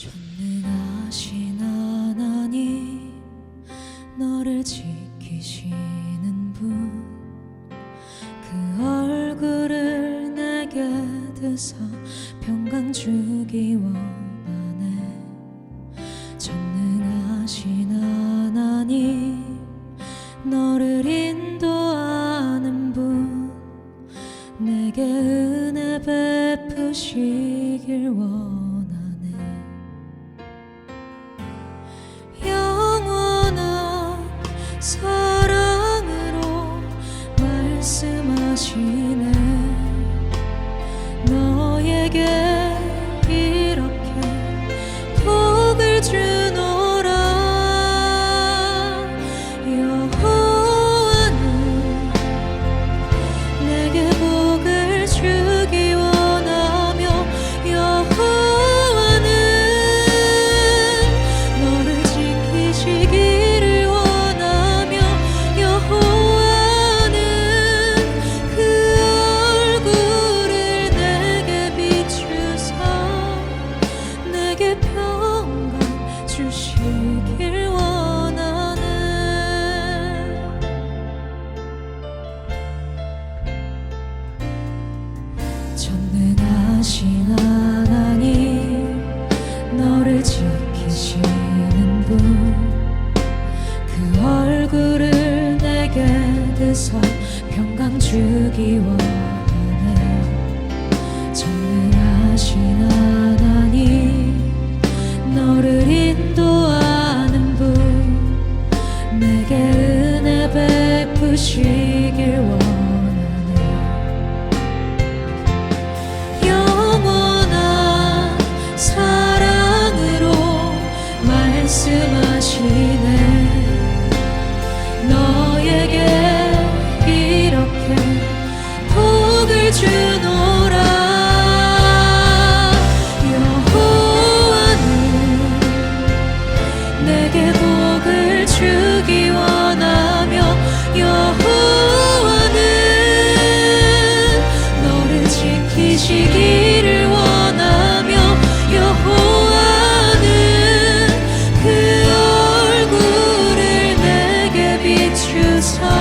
전능하신 하나님 너를 지키시는 분 그 얼굴을 내게 드사 평강 주기 원하네 전능하신 하나님 너를 인도하는 분 내게 은혜 베푸시길 원하네 평강 주기원. so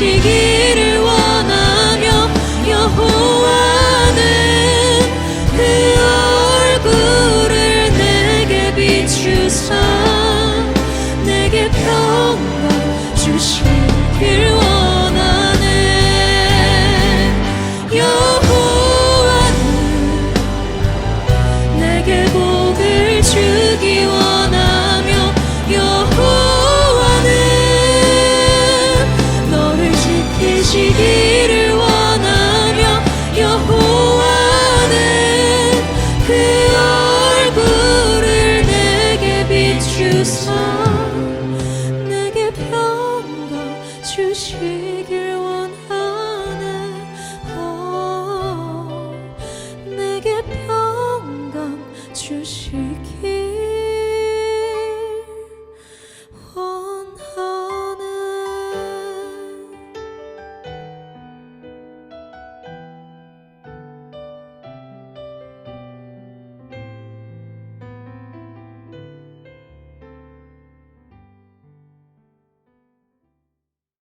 she. 记忆